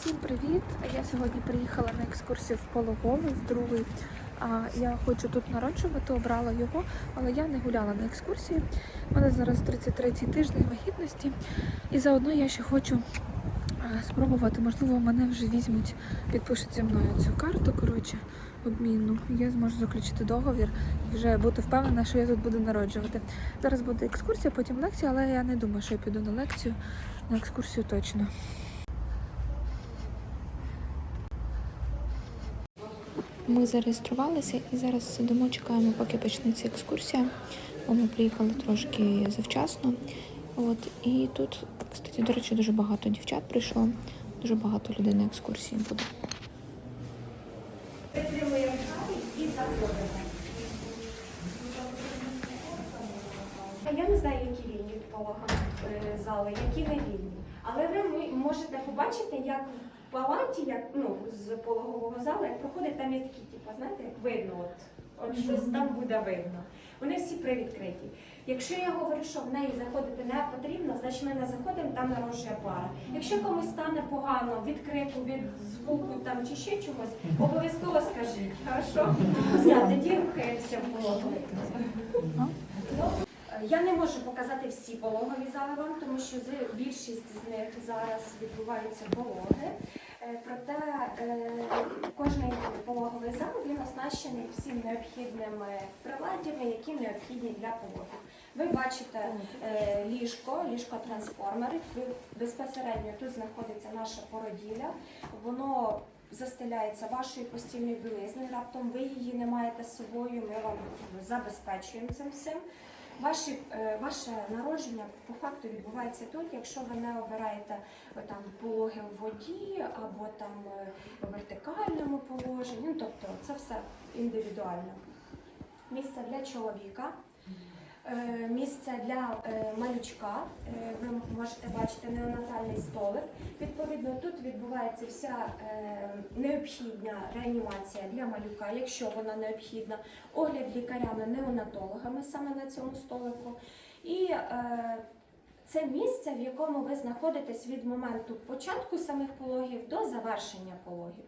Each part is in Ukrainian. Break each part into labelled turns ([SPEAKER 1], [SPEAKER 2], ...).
[SPEAKER 1] Всім привіт! Я сьогодні приїхала на екскурсію в Пологовий, в другий. Я хочу тут народжувати, обрала його, але я не гуляла на екскурсії. У мене зараз 33-й тиждень вагітності. І заодно я ще хочу спробувати, можливо, мене вже візьмуть, підпишуть зі мною цю карту, коротше, обмінну. Я зможу заключити договір і вже бути впевнена, що я тут буду народжувати. Зараз буде екскурсія, потім лекція, але я не думаю, що я піду на лекцію, на екскурсію точно. Ми зареєструвалися і зараз сидимо, чекаємо, поки почнеться екскурсія. Бо ми приїхали трошки завчасно. От і тут, кстати, до речі, дуже багато дівчат прийшло, дуже багато людей на екскурсії буде.
[SPEAKER 2] Я не знаю, які вільні пологам е, зали, які не вільні. Але ви можете побачити, як палаті, як ну з пологового залу, як проходить, там є такі, типу, знаєте, як видно, от, от щось там буде видно. Вони всі привідкриті. Якщо я говорю, що в неї заходити не потрібно, значить ми не заходимо, там народжує пара. Якщо комусь стане погано від крику, від звуку там чи ще чогось, обов'язково скажіть. Хорошо? Все, тоді рухаємося в пологовий. Я не можу показати всі пологові зали вам, тому що більшість з них зараз відбуваються пологи. Е, Проте е, кожний пологовий зал він оснащений всім необхідними приладдями, які необхідні для пологів. Ви бачите е, ліжко, ліжко-трансформери. Безпосередньо тут знаходиться наша породілля. Воно застеляється вашою постільною білизною. Раптом ви її не маєте з собою. Ми вам забезпечуємо цим всім. Ваші, е, ваше народження по факту відбувається тут, якщо ви не обираєте е, там пологи в воді або там е, в вертикальному положенні. Ну, тобто це все індивідуально. Місце для чоловіка, місце для е, малючка. Е, Ви можете бачити неонатальний столик. Відповідно, тут відбувається вся е, необхідна реанімація для малюка, якщо вона необхідна, огляд лікарями-неонатологами саме на цьому столику. І е, це місце, в якому ви знаходитесь від моменту початку самих пологів до завершення пологів.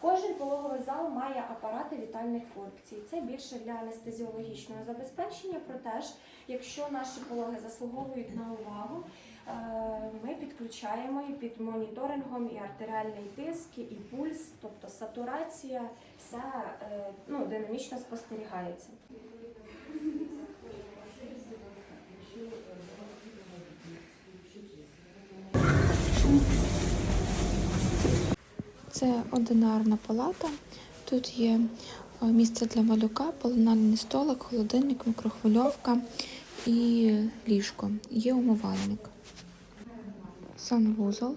[SPEAKER 2] Кожен пологовий зал має апарати вітальних функцій. Це більше для анестезіологічного забезпечення. Проте ж, якщо наші пологи заслуговують на увагу, е, ми підключаємо і під моніторингом і артеріальний тиск, і пульс, тобто сатурація, все е, ну, динамічно спостерігається.
[SPEAKER 1] Це одинарна палата. Тут є е, місце для малюка, полинальний столик, холодильник, мікрохвильовка і ліжко. Є умивальник, санвузол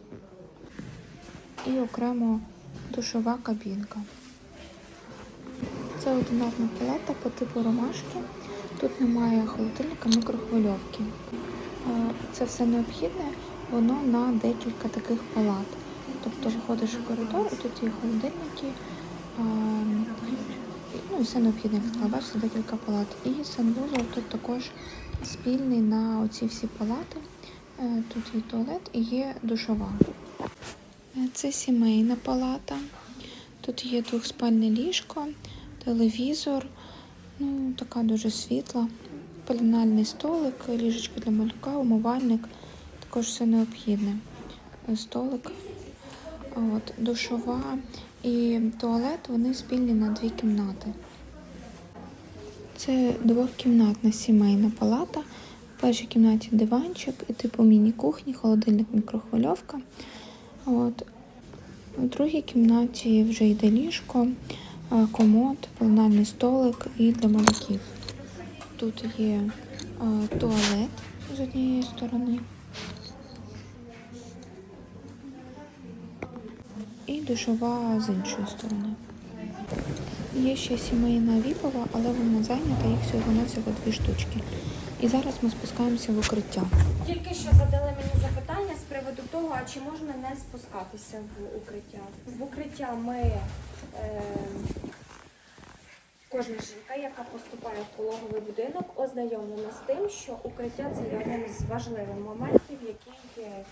[SPEAKER 1] і окремо душова кабінка. Це одинарна палата по типу ромашки. Тут немає холодильника, мікрохвильовки. Е, Це все необхідне, воно на декілька таких палат. Тобто виходиш в коридор, і тут є холодильники, ну і все необхідне, як сказала, декілька палат. І санвузол тут також спільний на оці всі палати. Е, Тут є туалет і є душова. Е, Це сімейна палата. Тут є двохспальне ліжко, телевізор, ну така дуже світла, пеленальний столик, ліжечко для малюка, умивальник, також все необхідне. Е, Столик. От, душова і туалет вони спільні на дві кімнати. Це двохкімнатна сімейна палата. В першій кімнаті диванчик і типу міні-кухні, холодильник, мікрохвильовка. От. У другій кімнаті вже йде ліжко, е, комод, пеленальний столик і для малюків. Тут є е, туалет з однієї сторони. Душова з іншої сторони. Є ще сімейна віпова, але вона зайнята, їх всього навсього дві штучки. І зараз ми спускаємося в укриття.
[SPEAKER 2] Тільки що задали мені запитання з приводу того, а чи можна не спускатися в укриття. В укриття ми е, кожна жінка, яка поступає в пологовий будинок, ознайомлена з тим, що укриття це є одним з важливих моментів, який е,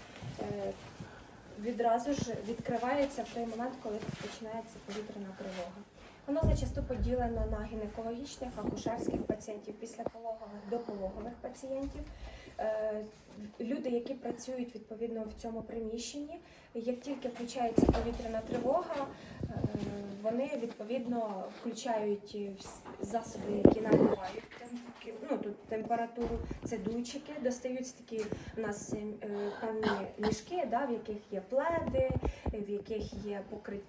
[SPEAKER 2] відразу ж відкривається в той момент, коли починається повітряна тривога. Воно зачасту поділено на гінекологічних, акушерських пацієнтів, післяпологових, допологових пацієнтів. Е, Люди, які працюють відповідно в цьому приміщенні, як тільки включається повітряна тривога, е, вони відповідно включають засоби, які тут температуру. Це дуйчики, достаються такі у нас е, певні мішки, да, в яких є пледи, в яких є покри...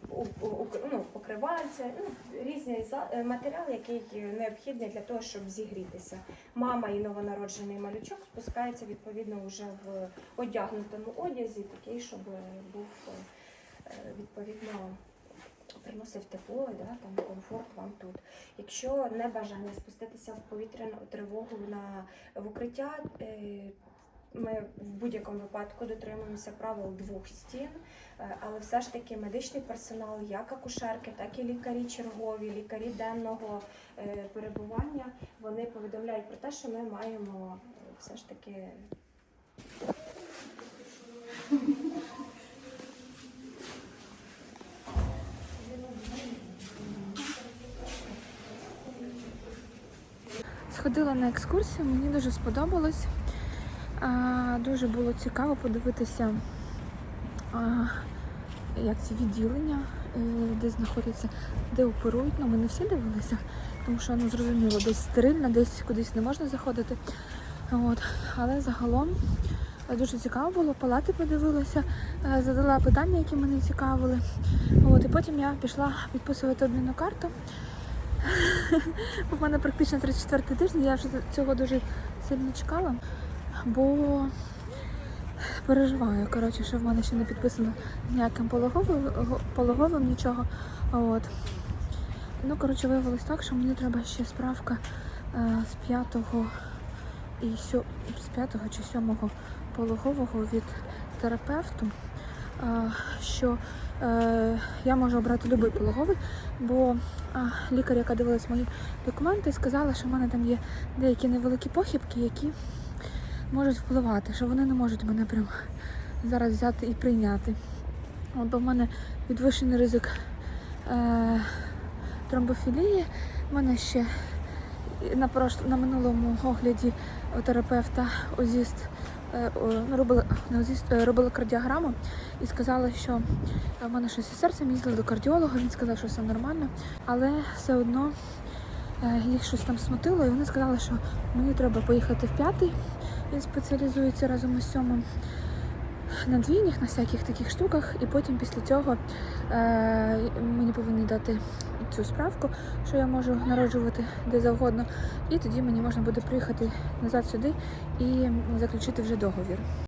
[SPEAKER 2] ну, покривальця, ну, різні е, матеріали, який необхідний для того, щоб зігрітися. Мама і новонароджений малючок спускаються відповідно вже в одягнутому одязі, такий, щоб був е, відповідно. Приносив тепло, да, там комфорт вам тут. Якщо не бажання спуститися в повітряну тривогу на в укриття, е, ми в будь-якому випадку дотримуємося правил двох стін, е, але все ж таки медичний персонал, як акушерки, так і лікарі чергові, лікарі денного е, перебування, вони повідомляють про те, що ми маємо все ж таки
[SPEAKER 3] Сходила на екскурсію, мені дуже сподобалось. Дуже було цікаво подивитися, як ці відділення, е, де знаходяться, де оперують. Ну, ми не всі дивилися, тому що ну, зрозуміло, десь стерильно, десь кудись не можна заходити. От. Але загалом е, дуже цікаво було, палати подивилася, е, задала питання, які мене цікавили. От. І потім я пішла підписувати обмінну карту. У мене практично 34 тиждень, я вже цього дуже сильно чекала, бо переживаю, коротше, що в мене ще не підписано ніяким пологовим, пологовим нічого. От. Ну, коротше, виявилось так, що мені треба ще справка е, з п'ятого і сьо... з п'ятого чи сьомого пологового від терапевту, е, що я можу обрати будь-який пологовий, бо лікар, яка дивилась мої документи, сказала, що в мене там є деякі невеликі похибки, які можуть впливати, що вони не можуть мене прям зараз взяти і прийняти. От, бо в мене підвищений ризик е, тромбофілії. В мене ще на, на минулому огляді у терапевта озіст е, робила, не е, робила кардіограму і сказала, що в мене щось із серцем їздили до кардіолога, він сказав, що все нормально, але все одно е, їх щось там смутило, і вони сказали, що мені треба поїхати в п'ятий. Він спеціалізується разом із сьомим на двійнях, на всяких таких штуках, і потім після цього е, мені повинні дати цю справку, що я можу народжувати де завгодно, і тоді мені можна буде приїхати назад сюди і заключити вже договір.